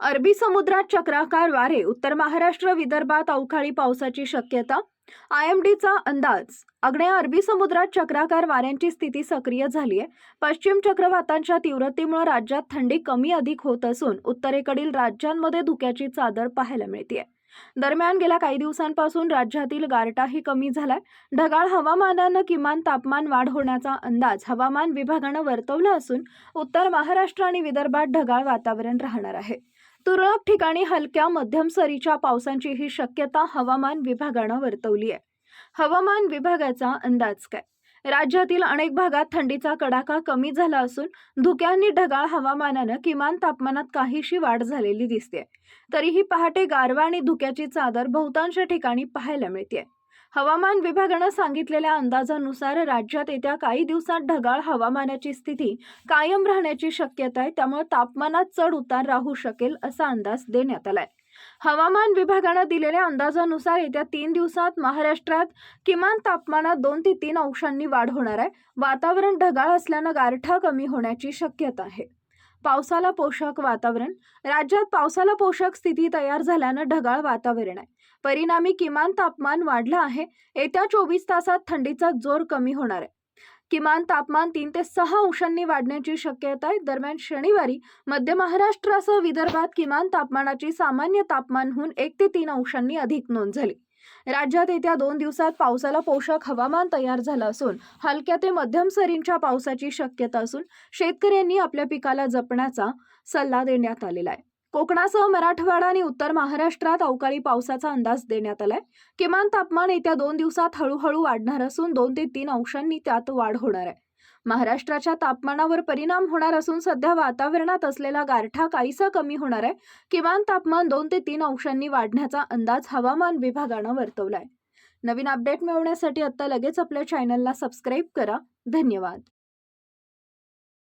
अरबी समुद्रात चक्राकार वारे उत्तर महाराष्ट्र विदर्भात अवकाळी पावसाची शक्यता. आय एम डीचा अंदाज आग्नेय अरबी समुद्रात चक्राकार वाऱ्यांची स्थिती सक्रिय झाली आहे पश्चिम चक्रवातांच्या तीव्रतेमुळे राज्यात थंडी कमी अधिक होत असून उत्तरेकडील राज्यांमध्ये धुक्याची चादर पाहायला मिळते दरम्यान गेल्या काही दिवसांपासून राज्यातील गारटाही कमी झालाय. ढगाळ हवामानानं किमान तापमान वाढ होण्याचा अंदाज हवामान विभागानं वर्तवला असून उत्तर महाराष्ट्र आणि विदर्भात ढगाळ वातावरण राहणार आहे. तुरळक ठिकाणी हलक्या मध्यम सरीच्या पावसांचीही शक्यता हवामान विभागानं वर्तवली आहे. हवामान विभागाचा अंदाज काय? राज्यातील अनेक भागात थंडीचा कडाका कमी झाला असून धुक्यांनी ढगाळ हवामानानं किमान तापमानात काहीशी वाढ झालेली दिसते तरीही पहाटे गारवा आणि धुक्याची चादर बहुतांश ठिकाणी पाहायला मिळते हवामान विभागानं सांगितलेल्या अंदाजानुसार राज्यात येत्या काही दिवसात ढगाळ हवामानाची स्थिती कायम राहण्याची शक्यता आहे. त्यामुळे तापमानात चढ उतार राहू शकेल असा अंदाज देण्यात आलाय. हवामान विभागानं दिलेल्या अंदाजानुसार येत्या तीन दिवसात महाराष्ट्रात किमान तापमानात दोन ते तीन अंशांनी वाढ होणार आहे. वातावरण ढगाळ असल्यानं गारठा कमी होण्याची शक्यता आहे. पावसाला पोषक वातावरण. राज्यात पावसाला पोषक स्थिती तयार झाल्यानं ढगाळ वातावरण आहे. परिणामी किमान तापमान वाढलं आहे. येत्या चोवीस तासात थंडीचा जोर कमी होणार आहे. किमान तापमान तीन ते सहा अंशांनी वाढण्याची शक्यता आहे. दरम्यान शनिवारी मध्य महाराष्ट्रासह विदर्भात किमान तापमानाची सामान्य तापमानहून एक ते तीन अंशांनी अधिक नोंद झाली. राज्यात येत्या दोन दिवसात पावसाला पोषक हवामान तयार झालं असून हलक्या ते मध्यम सरींच्या पावसाची शक्यता असून शेतकऱ्यांनी आपल्या पिकाला जपण्याचा सल्ला देण्यात आलेला आहे. कोकणासह मराठवाडा आणि उत्तर महाराष्ट्रात अवकाळी पावसाचा अंदाज देण्यात आलाय. किमान तापमान येत्या दोन दिवसात हळूहळू वाढणार असून दोन ते तीन अंशांनी त्यात वाढ होणार आहे. महाराष्ट्राच्या तापमानावर परिणाम होणार असून सध्या वातावरणात असलेला गारठा काहीसा कमी होणार आहे. किमान तापमान दोन ते तीन अंशांनी वाढण्याचा अंदाज हवामान विभागानं वर्तवलाय. नवीन अपडेट मिळवण्यासाठी आता लगेच आपल्या चॅनलला सबस्क्राईब करा. धन्यवाद.